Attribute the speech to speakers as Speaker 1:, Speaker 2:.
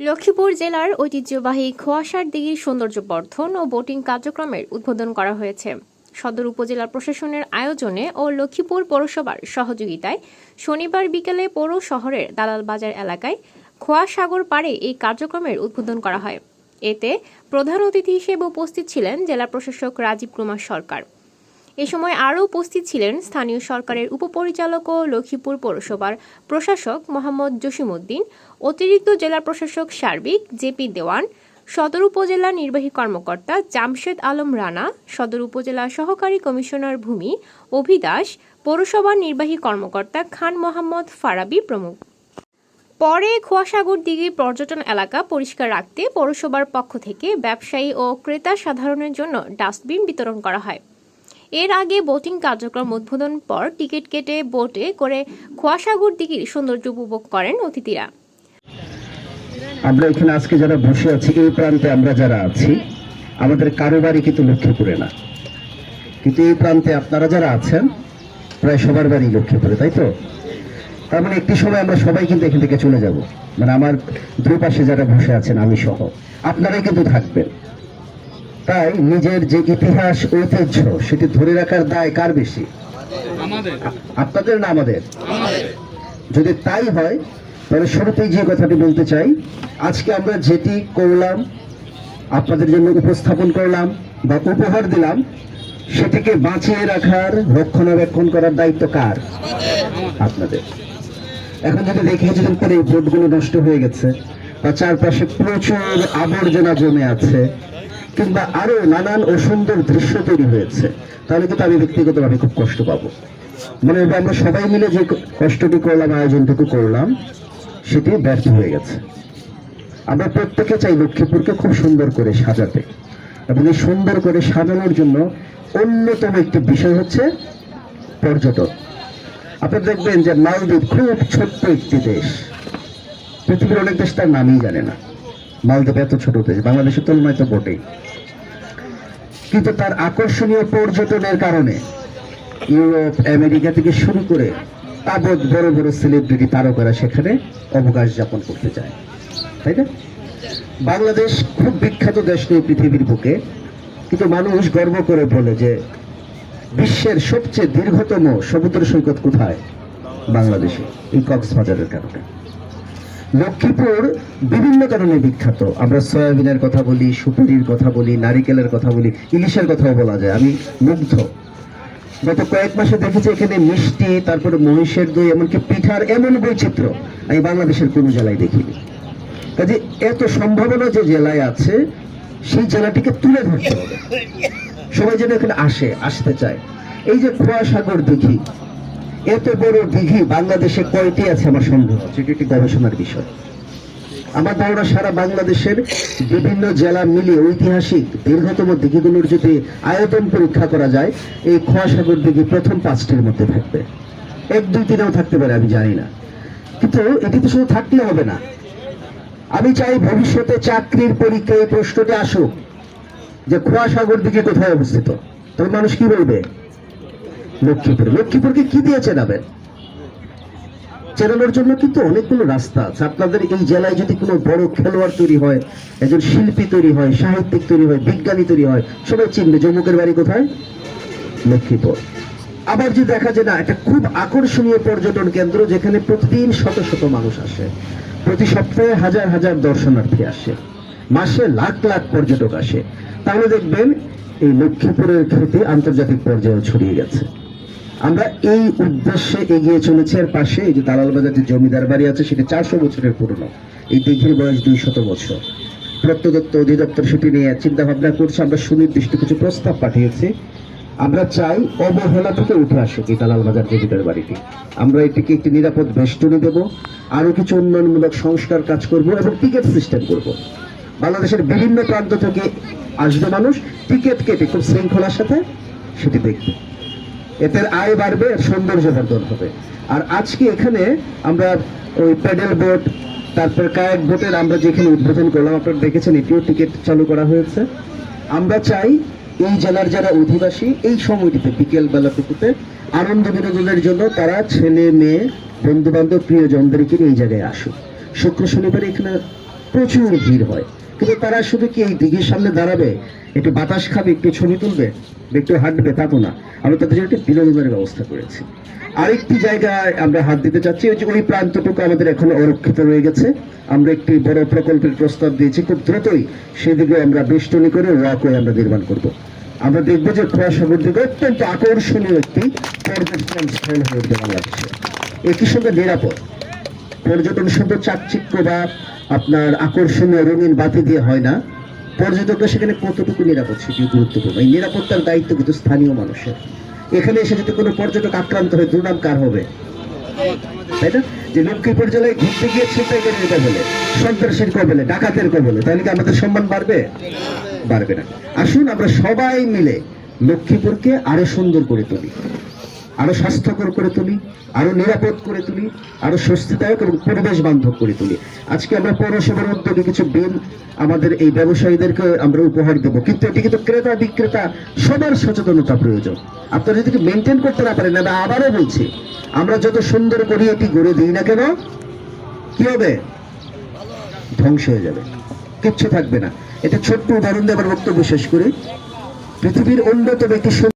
Speaker 1: লক্ষ্মীপুর জেলার ঐতিহ্যবাহী খোয়াশার দিঘির সৌন্দর্য বর্ধন ও বোটিং কার্যক্রমের উদ্বোধন করা হয়েছে। সদর উপজেলা প্রশাসনের আয়োজনে ও লক্ষ্মীপুর পৌরসভার সহযোগিতায় শনিবার বিকেলে পৌর শহরের দালাল বাজার এলাকায় খোয়া সাগর পাড়ে এই কার্যক্রমের উদ্বোধন করা হয়। এতে প্রধান অতিথি হিসেবে উপস্থিত ছিলেন জেলা প্রশাসক রাজীব কুমার সরকার। এ সময় আরও উপস্থিত ছিলেন স্থানীয় সরকারের উপপরিচালক ও লক্ষ্মীপুর পৌরসভার প্রশাসক মোহাম্মদ জসিমউদ্দিন, অতিরিক্ত জেলা প্রশাসক সার্বিক জেপি দেওয়ান, সদর উপজেলা নির্বাহী কর্মকর্তা জামশেদ আলম রানা, সদর উপজেলা সহকারী কমিশনার ভূমি অভিদাস পৌরসভার নির্বাহী কর্মকর্তা খান মোহাম্মদ ফারাবি প্রমুখ। পরে খোয়াসাগর দিঘি পর্যটন এলাকা পরিষ্কার রাখতে পৌরসভার পক্ষ থেকে ব্যবসায়ী ও ক্রেতা সাধারণের জন্য ডাস্টবিন বিতরণ করা হয়। এর আগে বোটিং কার্যক্রম উদ্বোধন পর টিকিট কেটে বোটে করে খোয়াসাগর দিঘির সৌন্দর্য উপভোগ করেন অতিথিরা।
Speaker 2: আমরা এখানে আজকে যারা বসে আছি, এই প্রান্তে আমরা যারা আছি, আমাদের কারও বাড়ি কিন্তু লক্ষ্মীপুরে না। কিন্তু এই প্রান্তে আপনারা যারা আছেন, প্রায় সবার বাড়ি লক্ষ্য করে, তাই তো? তার মানে একটি সময় আমরা সবাই কিন্তু এখান থেকে চলে যাব। মানে আমার দুই পাশে যারা বসে আছেন, আমি সহ, আপনারাই কিন্তু থাকবেন। তাই নিজের যে ইতিহাস ঐতিহ্য সেটি ধরে রাখার দায় কার বেশি? আপনাদের না আমাদের? যদি তাই হয় তাহলে শুরুতেই যে কথাটি বলতে চাই আজকে আমরা যেটি করলাম আপনাদের জন্য উপস্থাপন করলাম বা উপহার দিলাম সেটিকে বাঁচিয়ে রাখার রক্ষণাবেক্ষণ করার দায়িত্ব কার? আপনাদের। এখন যদি দেখে যদি করে এই বোর্ডগুলো নষ্ট হয়ে গেছে বা চারপাশে প্রচুর আবর্জনা জমে আছে কিংবা আরও নানান অসুন্দর দৃশ্য তৈরি হয়েছে, তাহলে কিন্তু আমি ব্যক্তিগতভাবে খুব কষ্ট পাবো। মনে হবে আমরা সবাই মিলে যে কষ্টটি করলাম, আয়োজনটুকু করলাম, সেটি ব্যর্থ হয়ে গেছে। আমরা প্রত্যেকে চাই লক্ষ্মীপুরকে খুব সুন্দর করে সাজাতে এবং এই সুন্দর করে সাজানোর জন্য অন্যতম একটি বিষয় হচ্ছে পর্যটন। আপনারা দেখবেন যে মালদ্বীপ খুব ছোট্ট একটি দেশ, পৃথিবীর অনেক দেশ তার নামই জানে না। মালদ্বীপ এত ছোট দেশ বাংলাদেশের তুলনায় তো বটেই। কিন্তু তার আকর্ষণীয় পর্যটনের কারণে ইউরোপ, আমেরিকা থেকে শুরু করে তাবৎ বড় বড় সেলিব্রিটি তারকারা সেখানে অবকাশ যাপন করতে যায় তাই না? বাংলাদেশ খুব বিখ্যাত দেশ নেই পৃথিবীর বুকে, কিন্তু মানুষ গর্ব করে বলে যে বিশ্বের সবচেয়ে দীর্ঘতম সমুদ্র সৈকত কোথায়? বাংলাদেশে, এই কক্সবাজারের কারণে। লক্ষ্মীপুর বিভিন্ন কারণে বিখ্যাত। আমরা সয়াবিনের কথা বলি, সুপুরির কথা বলি, নারিকেলের কথা বলি, ইলিশের কথাও বলা যায়। আমি মুগ্ধ। গত কয়েক মাসে দেখেছি এখানে মিষ্টি, তারপরে মহিষের দই, এমনকি পিঠার এমন বৈচিত্র্য আমি বাংলাদেশের কোনো জেলায় দেখিনি। কাজে এত সম্ভাবনা যে জেলায় আছে, সেই জেলাটিকে তুলে ধরতে হবে। সবাই যেন এখানে আসে, আসতে চায়। এই যে খোয়া সাগর দিঘি এত বড় দিঘি বাংলাদেশে কয়টি আছে আমার সন্দেহ? আছে। এটি একটি গবেষণার বিষয়। আমার ধারণা সারা বাংলাদেশের বিভিন্ন জেলা মিলিয়ে ঐতিহাসিক দীর্ঘতম দিঘিগুলোর যদি আয়তন পরীক্ষা করা যায় এই খোয়াসাগর দিঘি প্রথম পাঁচটির মধ্যে থাকবে। এক দুই তিনেও থাকতে পারে আমি জানি না। কিন্তু এটি তো শুধু থাকলে হবে না। আমি চাই ভবিষ্যতে চাকরির পরীক্ষায় প্রশ্নটি আসুক যে খোয়াসাগর দিঘি কোথায় অবস্থিত। তবে মানুষ কি বলবে? লক্ষ্মীপুর। লক্ষ্মীপুরকে কি দিয়ে চেনাবেন? চেনানোর জন্য কিন্তু অনেকগুলো রাস্তা আছে। আপনাদের এই জেলায় যদি কোনো বড় খেলোয়াড় তৈরি হয়, একজন শিল্পী তৈরি হয়, সাহিত্যিক তৈরি হয়, বিজ্ঞানী তৈরি হয়, সবাই চিনবে যমুকের বাড়ি কোথায়? লক্ষ্মীপুর। আবার যদি দেখা যায় না, একটা খুব আকর্ষণীয় পর্যটন কেন্দ্র যেখানে প্রতিদিন শত শত মানুষ আসে। প্রতি সপ্তাহে হাজার হাজার দর্শনার্থী আসে। মাসে লাখ লাখ পর্যটক আসে। তাহলে দেখবেন, এই লক্ষ্মীপুরের খ্যাতি আন্তর্জাতিক পর্যায়ে ছড়িয়ে গেছে। আমরা এই উদ্দেশ্যে এগিয়ে চলেছি। এর পাশে এই যে দালাল বাজার যে জমিদার বাড়ি আছে, সেটা চারশো বছরের পুরনো। এই দিঘির বয়স দুইশত বছর। প্রত্নদত্ত অধিদপ্তর সেটি নিয়ে চিন্তা ভাবনা করছে। আমরা সুনির্দিষ্ট কিছু প্রস্তাব পাঠিয়েছি। আমরা চাই অবহেলা থেকে উঠে আসুক এই দালাল বাজার জমিদার বাড়িটি। আমরা এটিকে একটি নিরাপদ বেষ্টনী দেব। আরও কিছু উন্নয়নমূলক সংস্কার কাজ করব এবং টিকিট সিস্টেম করব। বাংলাদেশের বিভিন্ন প্রান্ত থেকে আসবে মানুষ। টিকিট কেটে খুব শৃঙ্খলার সাথে সেটি দেখবে। এতে আয় বাড়বে সৌন্দর্য বর্ধন হবে। আর আজকে এখানে আমরা ওই প্যাডেল বোট, তারপর কায়াক বোটের আমরা যেখানে উদ্বোধন করলাম, আপনারা দেখেছেন এটিও টিকিট চালু করা হয়েছে। আমরা চাই এই জেলার যারা অধিবাসী, এই সময়টিতে বিকেল বেলাটুকুতে আনন্দ বিনোদনের জন্য তারা ছেলে, মেয়ে বন্ধু বান্ধব প্রিয়জনদেরকে এই জায়গায় আসুক। শুক্র শনিবার এখানে প্রচুর ভিড় হয়। কিন্তু তারা শুধু কি এই দিঘির সামনে দাঁড়াবে? একটু বাতাস খাবে, একটু ছবি তুলবে, একটু হাঁটবে, তা তো না। আমরা তাদের জন্য একটু বিনোদনের ব্যবস্থা করেছি। আরেকটি জায়গায় আমরা হাত দিতে চাচ্ছি, ওই যে ওই প্রান্তটুকু আমাদের এখনও অরক্ষিত রয়ে গেছে। আমরা একটি বড় প্রকল্পের প্রস্তাব দিয়েছি, খুব দ্রুতই সেদিকে আমরা বেষ্টনী করে ওয়াকওয়ে আমরা নির্মাণ করব। আমরা দেখব যে কুয়াশাগর দিকে অত্যন্ত আকর্ষণীয় একটি পর্যটন স্থল হয়ে উঠবে বাংলাদেশে। একই সঙ্গে নিরাপদ। পর্যটন শুধু চাকচিক্য বা আপনার আকর্ষণীয় রঙিন বাতি দিয়ে হয় না। পর্যটকরা সেখানে কতটুকু নিরাপদ সেটি গুরুত্বপূর্ণ। এই নিরাপত্তার দায়িত্ব কিন্তু স্থানীয় মানুষের। এখানে এসে যদি কোনো পর্যটক আক্রান্ত হয় দুর্নাম কার হবে? তাই না? যে লক্ষ্মীপুর জেলায় ঘুরতে গিয়ে ছিনতাই করে নিতে বলে, সন্ত্রাসীর কবলে, ডাকাতের কবলে, তাহলে কি আমাদের সম্মান বাড়বে? বাড়বে না। আসুন আমরা সবাই মিলে লক্ষ্মীপুরকে আরও সুন্দর করে তুলি। আরও স্বাস্থ্যকর করে তুলি, আরও নিরাপদ করে তুলি, আরও স্বস্তিদায়ক এবং পরিবেশ বান্ধব করে তুলি। আজকে আমরা পৌরসভার উদ্যোগে কিছু বিল আমাদের এই ব্যবসায়ীদেরকে আমরা উপহার দেবো। কিন্তু এটি কিন্তু ক্রেতা বিক্রেতা সবার সচেতনতা প্রয়োজন। আপনারা যদি মেনটেন করতে না পারেন, আমি আবারও বলছি, আমরা যত সুন্দর করি এটি গড়ে দিই না কেন, কি হবে? ধ্বংস হয়ে যাবে। কিচ্ছু থাকবে না। এটা ছোট্ট উদাহরণ দিয়ে বক্তব্য শেষ করি। পৃথিবীর অন্যতম একটি